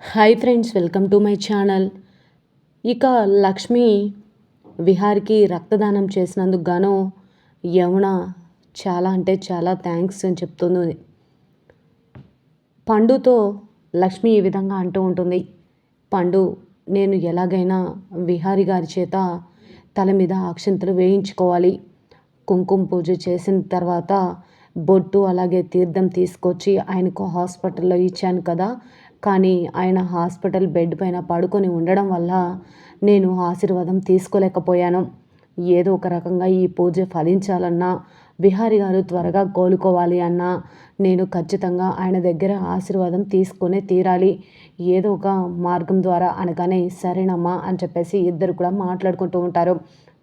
Hi friends welcome to my channel. ఇక లక్ష్మి విహార్కి రక్తదానం చేసినందుకు గాను యమున చాలా అంటే చాలా థ్యాంక్స్ అని చెప్తుంది. పండుతో లక్ష్మి ఈ విధంగా అంటూ ఉంటుంది పండు నేను ఎలాగైనా విహారి గారి చేత తల మీద అక్షంతలు వేయించుకోవాలి. కుంకుమ పూజ చేసిన తర్వాత బొట్టు అలాగే తీర్థం తీసుకొచ్చి ఆయనకు హాస్పిటల్లో ఇచ్చాను కదా కానీ ఆయన హాస్పిటల్ బెడ్ పైన పడుకొని ఉండడం వల్ల నేను ఆశీర్వాదం తీసుకోలేకపోయాను. ఏదో ఒక రకంగా ఈ పూజ ఫలించాలన్నా బిహారీ గారు త్వరగా కోలుకోవాలి అన్నా నేను ఖచ్చితంగా ఆయన దగ్గర ఆశీర్వాదం తీసుకునే తీరాలి. ఏదో ఒక మార్గం ద్వారా అనగానే సరేనమ్మా అని చెప్పేసి ఇద్దరు కూడా మాట్లాడుకుంటూ ఉంటారు.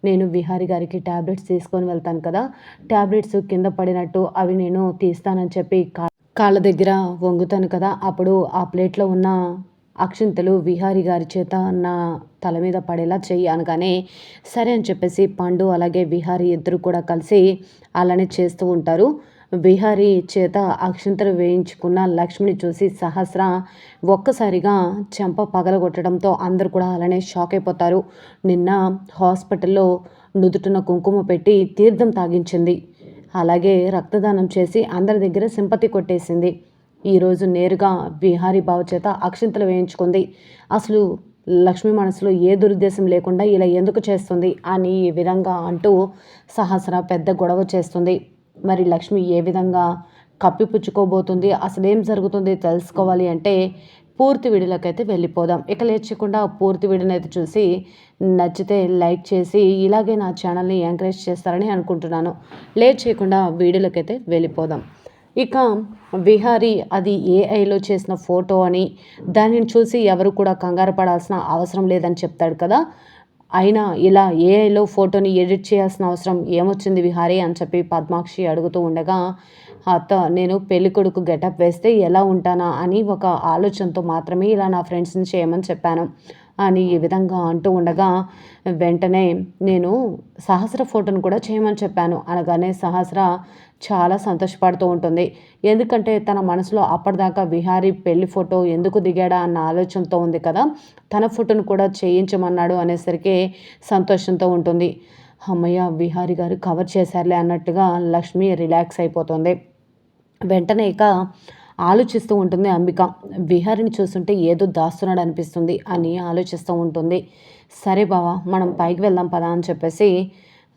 నేను విహారి గారికి ట్యాబ్లెట్స్ తీసుకొని వెళ్తాను కదా ట్యాబ్లెట్స్ కింద పడినట్టు అవి నేను తీస్తానని చెప్పి కాళ్ళ దగ్గర వంగుతాను కదా అప్పుడు ఆ ప్లేట్లో ఉన్న అక్షింతలు విహారి గారి చేత నా తల మీద పడేలా చెయ్యి అనగానే సరే అని చెప్పేసి పండు అలాగే విహారి ఇద్దరు కూడా కలిసి అలానే చేస్తూ ఉంటారు. విహారి చేత అక్షింతలు వేయించుకున్న లక్ష్మిని చూసి సహస్ర ఒక్కసారిగా చెంప పగలగొట్టడంతో అందరు కూడా అలానే షాక్ అయిపోతారు. నిన్న హాస్పిటల్లో నుదుటిన కుంకుమ పెట్టి తీర్థం తాగించింది. అలాగే రక్తదానం చేసి అందరి దగ్గర సింపతి కొట్టేసింది. ఈరోజు నేరుగా బిహారీ బావ చేత అక్షింతలు వేయించుకుంది. అసలు లక్ష్మి మనసులో ఏ దురుద్దేశం లేకుండా ఇలా ఎందుకు చేస్తుంది అని ఈ విధంగా అంటూ సహస్ర పెద్ద గొడవ చేస్తుంది. మరి లక్ష్మి ఏ విధంగా కప్పిపుచ్చుకోబోతుంది? అసలు ఏం జరుగుతుంది? తెలుసుకోవాలి అంటే పూర్తి వీడియోలోకైతే వెళ్ళిపోదాం. ఇక లేచకుండా పూర్తి వీడియోని అయితే చూసి నచ్చితే లైక్ చేసి ఇలాగే నా ఛానల్ని ఎంకరేజ్ చేస్తారని అనుకుంటున్నాను. లేట్ చేయకుండా వీడియోలోకైతే వెళ్ళిపోదాం. ఇక విహారీ అది ఏఐలో చేసిన ఫోటో అని దానిని చూసి ఎవరు కూడా కంగారు పడాల్సిన అవసరం లేదని చెప్తాడు కదా. అయినా ఇలా ఏఐలో ఫోటోని ఎడిట్ చేయాల్సిన అవసరం ఏమొచ్చింది విహారీ అని చెప్పి పద్మాక్షి అడుగుతూ ఉండగా అత్త నేను పెళ్ళి కొడుకు గెటప్ వేస్తే ఎలా ఉంటానా అని ఒక ఆలోచనతో మాత్రమే ఇలా నా ఫ్రెండ్స్ని చేయమని చెప్పాను. అని ఈ విధంగా అంటూ ఉండగా వెంటనే నేను సహస్ర ఫోటోను కూడా చేయమని చెప్పాను. అనగానే సహస్ర చాలా సంతోషపడుతూ ఉంటుంది. ఎందుకంటే తన మనసులో అప్పటిదాకా విహారీ పెళ్ళి ఫోటో ఎందుకు దిగాడా అన్న ఆలోచనతో ఉంది కదా తన ఫోటోను కూడా చేయించమన్నాడు అనేసరికి సంతోషంతో ఉంటుంది. అమ్మయ్య విహారి గారు కవర్ చేశారులే అన్నట్టుగా లక్ష్మి రిలాక్స్ అయిపోతుంది. వెంటనే ఇక ఆలోచిస్తూ ఉంటుంది అంబిక. విహారిని చూస్తుంటే ఏదో దాస్తున్నాడు అనిపిస్తుంది అని ఆలోచిస్తూ ఉంటుంది. సరే బావా మనం పైకి వెళ్దాం పదా అని చెప్పేసి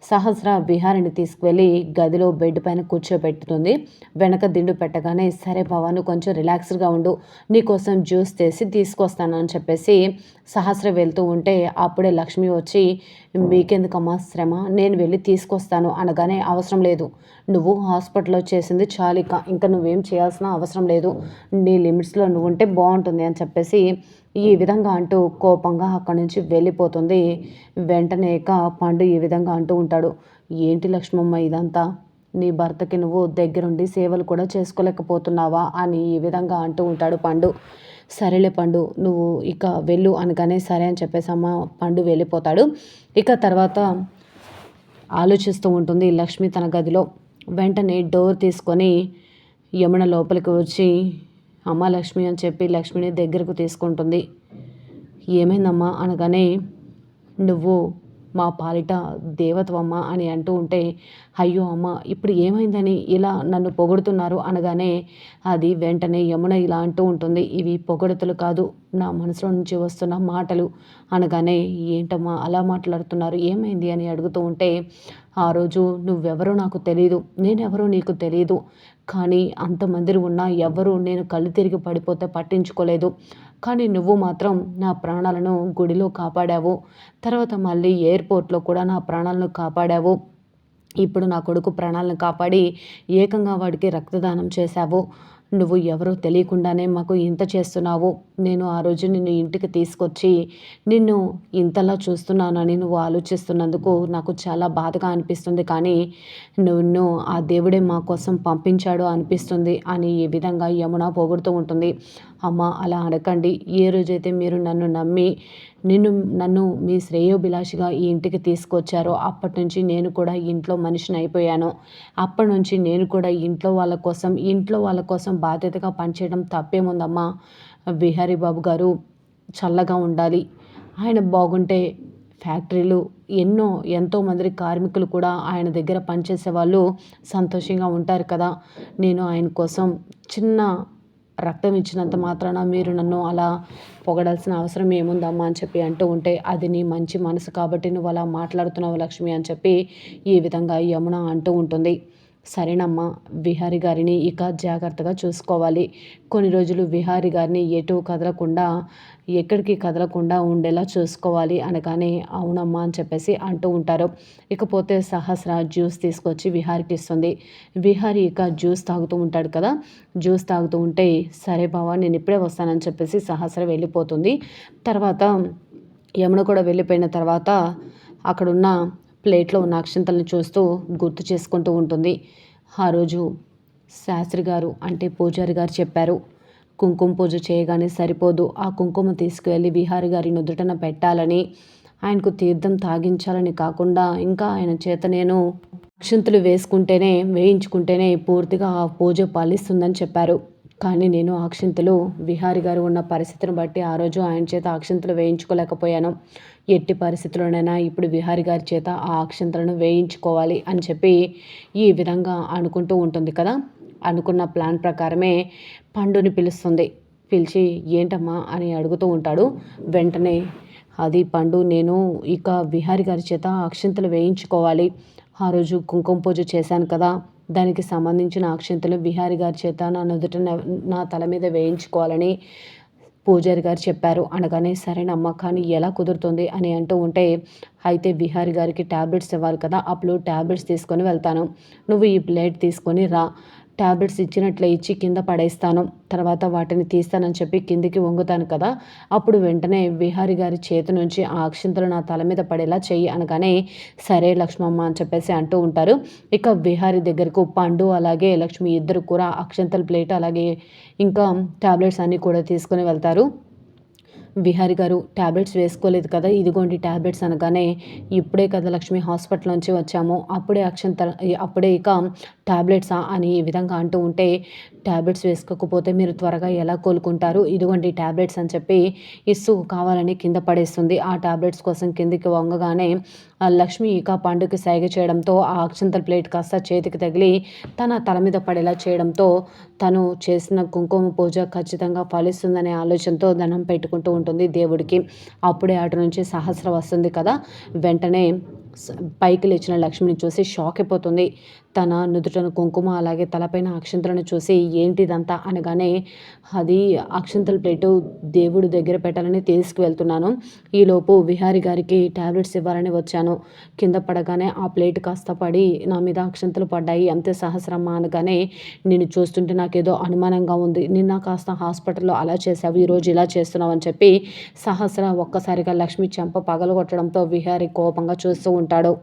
సహస్ర విహారిని తీసుకువెళ్ళి గదిలో బెడ్ పైన కూర్చోబెట్టుతుంది వెనక దిండు పెట్టగానే సరే నువ్వు కొంచెం రిలాక్స్డ్గా ఉండు. నీకోసం జ్యూస్ తెసి తీసుకొస్తాను అని చెప్పేసి సహస్ర వెళ్తూ ఉంటే అప్పుడే లక్ష్మి వచ్చి మీకెందుకమ్మా శ్రమ? నేను వెళ్ళి తీసుకొస్తాను అనగానే అవసరం లేదు. నువ్వు హాస్పిటల్లో చేసింది చాలిక. ఇంకా నువ్వేం చేయాల్సిన అవసరం లేదు. నీ లిమిట్స్లో నువ్వు ఉంటే బాగుంటుంది అని చెప్పేసి ఈ విధంగా అంటూ కోపంగా అక్కడి నుంచి వెళ్ళిపోతుంది. వెంటనే ఇక పండు ఈ విధంగా అంటూ ఉంటాడు ఏంటి లక్ష్మమ్మ ఇదంతా? నీ భర్తకి నువ్వు దగ్గరుండి సేవలు కూడా చేసుకోలేకపోతున్నావా? అని ఈ విధంగా అంటూ ఉంటాడు పండు. సరేలే పండు నువ్వు ఇక వెళ్ళు అనగానే సరే అని చెప్పేసి అమ్మ పండు వెళ్ళిపోతాడు. ఇక తర్వాత ఆలోచిస్తూ ఉంటుంది లక్ష్మి తన గదిలో. వెంటనే డోర్ తీసుకొని యమున లోపలికి వచ్చి అమ్మ లక్ష్మి అని చెప్పి లక్ష్మిని దగ్గరకు తీసుకుంటుంది. ఏమైందమ్మా? అనగానే నువ్వు మా పాలిట దేవత్వమ్మ అని అంటూ ఉంటే అయ్యో అమ్మ ఇప్పుడు ఏమైందని? ఇలా నన్ను పొగుడుతున్నారు అనగానే అది వెంటనే యమున ఇలా అంటూ ఉంటుంది. ఇవి పొగడుతలు కాదు నా మనసులో నుంచి వస్తున్న మాటలు అనగానే ఏంటమ్మా అలా మాట్లాడుతున్నారు? ఏమైంది? అని అడుగుతూ ఉంటే ఆ రోజు నువ్వెవరో నాకు తెలియదు నేనెవరో నీకు తెలియదు కానీ అంతమంది ఉన్నా ఎవరు నేను కళ్ళు తిరిగి పడిపోతే పట్టించుకోలేదు. కానీ నువ్వు మాత్రం నా ప్రాణాలను గుడిలో కాపాడావు. తర్వాత మళ్ళీ ఎయిర్పోర్ట్లో కూడా నా ప్రాణాలను కాపాడావు. ఇప్పుడు నా కొడుకు ప్రాణాలను కాపాడి ఏకంగా వాడికి రక్తదానం చేశావు. నువ్వు ఎవరో తెలియకుండానే మాకు ఇంత చేస్తున్నావు. నేను ఆ రోజు నిన్ను ఇంటికి తీసుకొచ్చి నిన్ను ఇంతలా చూస్తున్నానని నువ్వు ఆలోచిస్తున్నందుకు నాకు చాలా బాధగా అనిపిస్తుంది. కానీ నిన్ను ఆ దేవుడే మా కోసం పంపించాడు అనిపిస్తుంది అని ఈ విధంగా యమున పోగొడుతూ ఉంటుంది. అమ్మ అలా అనకండి. ఏ రోజైతే మీరు నన్ను నమ్మి నిన్ను నన్ను మీ శ్రేయోభిలాషిగా ఈ ఇంటికి తీసుకొచ్చారో అప్పటి నుంచి నేను కూడా ఇంట్లో మనిషిని అయిపోయాను. అప్పటి నుంచి నేను కూడా ఇంట్లో వాళ్ళ కోసం ఇంట్లో వాళ్ళ కోసం బాధ్యతగా పనిచేయడం తప్పేముందమ్మా? విహారీ బాబు గారు చల్లగా ఉండాలి. ఆయన బాగుంటే ఫ్యాక్టరీలు ఎన్నో ఎంతోమంది కార్మికులు కూడా ఆయన దగ్గర పనిచేసే వాళ్ళు సంతోషంగా ఉంటారు కదా. నేను ఆయన కోసం చిన్న రక్తం ఇచ్చినంత మాత్రాన మీరు నన్ను అలా పొగడాల్సిన అవసరం ఏముందమ్మా అని చెప్పి అంటూ ఉంటే అది నీ మంచి మనసు కాబట్టి నువ్వు అలా మాట్లాడుతున్నావు లక్ష్మి అని చెప్పి ఈ విధంగా యమున అంటూ ఉంటుంది. సరేనమ్మా విహారి గారిని ఇక జాగ్రత్తగా చూసుకోవాలి. కొన్ని రోజులు విహారి గారిని ఎటు కదలకుండా ఎక్కడికి కదలకుండా ఉండేలా చూసుకోవాలి అనగానే అవునమ్మా అని చెప్పేసి అంటూ ఉంటారు. ఇకపోతే సహస్ర జ్యూస్ తీసుకొచ్చి విహారికి ఇస్తుంది. విహారి ఇక జ్యూస్ తాగుతూ ఉంటాడు కదా. జ్యూస్ తాగుతూ ఉంటే సరే బావా నేను ఇప్పుడే వస్తానని చెప్పేసి సహస్ర వెళ్ళిపోతుంది. తర్వాత యమున కూడా వెళ్ళిపోయిన తర్వాత అక్కడున్న ప్లేట్లో ఉన్న అక్షంతలను చూస్తూ గుర్తు చేసుకుంటూ ఉంటుంది. ఆ రోజు శాస్త్రి గారు అంటే పూజారి గారు చెప్పారు కుంకుమ పూజ చేయగానే సరిపోదు. ఆ కుంకుమ తీసుకువెళ్ళి బీహారి గారి నుదుటన పెట్టాలని ఆయనకు తీర్థం తాగించాలని కాకుండా ఇంకా ఆయన చేత నేను అక్షంతులు వేసుకుంటేనే వేయించుకుంటేనే పూర్తిగా ఆ పూజ పాలిస్తుందని చెప్పారు. కానీ నేను అక్షింతలు విహారి గారు ఉన్న పరిస్థితిని బట్టి ఆ రోజు ఆయన చేత అక్షింతలు వేయించుకోలేకపోయాను. ఎట్టి పరిస్థితుల్లోనైనా ఇప్పుడు విహారి గారి చేత ఆ అక్షంతలను వేయించుకోవాలి అని చెప్పి ఈ విధంగా అనుకుంటూ ఉంటుంది కదా? అనుకున్న ప్లాన్ ప్రకారమే పండుని పిలుస్తుంది. పిలిచి ఏంటమ్మా అని అడుగుతూ ఉంటాడు. వెంటనే అది పండు నేను ఇక విహారి గారి చేత అక్షింతలు వేయించుకోవాలి. ఆ రోజు కుంకుమ పూజ చేశాను కదా. దానికి సంబంధించిన అక్షంతలు విహారి గారి చేత నా నుదుట నా తల మీద వేయించుకోవాలని పూజారి గారు చెప్పారు. అనగానే సరేనమ్మ కానీ ఎలా కుదురుతుంది అని అంటూ ఉంటే అయితే విహారి గారికి ట్యాబ్లెట్స్ ఇవ్వాలి కదా అప్పుడు ట్యాబ్లెట్స్ తీసుకొని వెళ్తాను. నువ్వు ఈ ప్లేట్ తీసుకొని రా. ట్యాబ్లెట్స్ ఇచ్చినట్లే ఇచ్చి కింద పడేస్తాను. తర్వాత వాటిని తీస్తానని చెప్పి కిందికి వంగుతాను కదా. అప్పుడు వెంటనే విహారి గారి చేతి నుంచి ఆ అక్షింతలు నా తల మీద పడేలా చెయ్యి అనగానే సరే లక్ష్మమ్మ అని చెప్పేసి అంటూ ఉంటారు. ఇక విహారి దగ్గరకు పండు అలాగే లక్ష్మి ఇద్దరు కూడా అక్షంతల ప్లేట్ అలాగే ఇంకా ట్యాబ్లెట్స్ అన్నీ కూడా తీసుకుని వెళ్తారు. విహారి గారు ట్యాబ్లెట్స్ వేసుకోలేదు కదా ఇదిగోండి ట్యాబ్లెట్స్ అనగానే ఇప్పుడే కదా లక్ష్మి హాస్పిటల్ నుంచి వచ్చాము. అప్పుడే అక్షంత అప్పుడే ఇక ట్యాబ్లెట్సా అని ఈ విధంగా అంటూ ఉంటే ట్యాబ్లెట్స్ వేసుకోకపోతే మీరు త్వరగా ఎలా కోలుకుంటారు? ఇదిగోండి ట్యాబ్లెట్స్ అని చెప్పి ఇస్తూ కావాలని కింద పడేస్తుంది. ఆ ట్యాబ్లెట్స్ కోసం కిందికి వంగగానే లక్ష్మి ఇక పండుకి సైగ చేయడంతో ఆ అక్షంతల ప్లేట్ కాస్త చేతికి తగిలి తన తల మీద పడేలా చేయడంతో తను చేసిన కుంకుమ పూజ ఖచ్చితంగా ఫలిస్తుందనే ఆలోచనతో ధనం పెట్టుకుంటూ ఉంటుంది దేవుడికి. అప్పుడే అటు నుంచి సహస్ర వస్తుంది కదా. వెంటనే పైకి లేచిన లక్ష్మిని చూసి షాక్ అయిపోతుంది. తన నుదుటను కుంకుమ అలాగే తలపైన అక్షంతలను చూసి ఏంటిదంతా అనగానే అది అక్షంతల ప్లేటు దేవుడు దగ్గర పెట్టాలని తీసుకువెళ్తున్నాను. ఈలోపు విహారి గారికి ట్యాబ్లెట్స్ ఇవ్వాలని వచ్చాను. కింద పడగానే ఆ ప్లేట్ కాస్త పడి నా మీద అక్షంతలు పడ్డాయి. అంతే సహస్రమ్మ అనగానే నేను చూస్తుంటే నాకేదో అనుమానంగా ఉంది. నిన్న కాస్త హాస్పిటల్లో అలా చేసావు ఈరోజు ఇలా చేస్తున్నావు అని చెప్పి సహస్ర ఒక్కసారిగా లక్ష్మి చెంప పగలగొట్టడంతో విహారి కోపంగా చూస్తూ ఉంటాడు.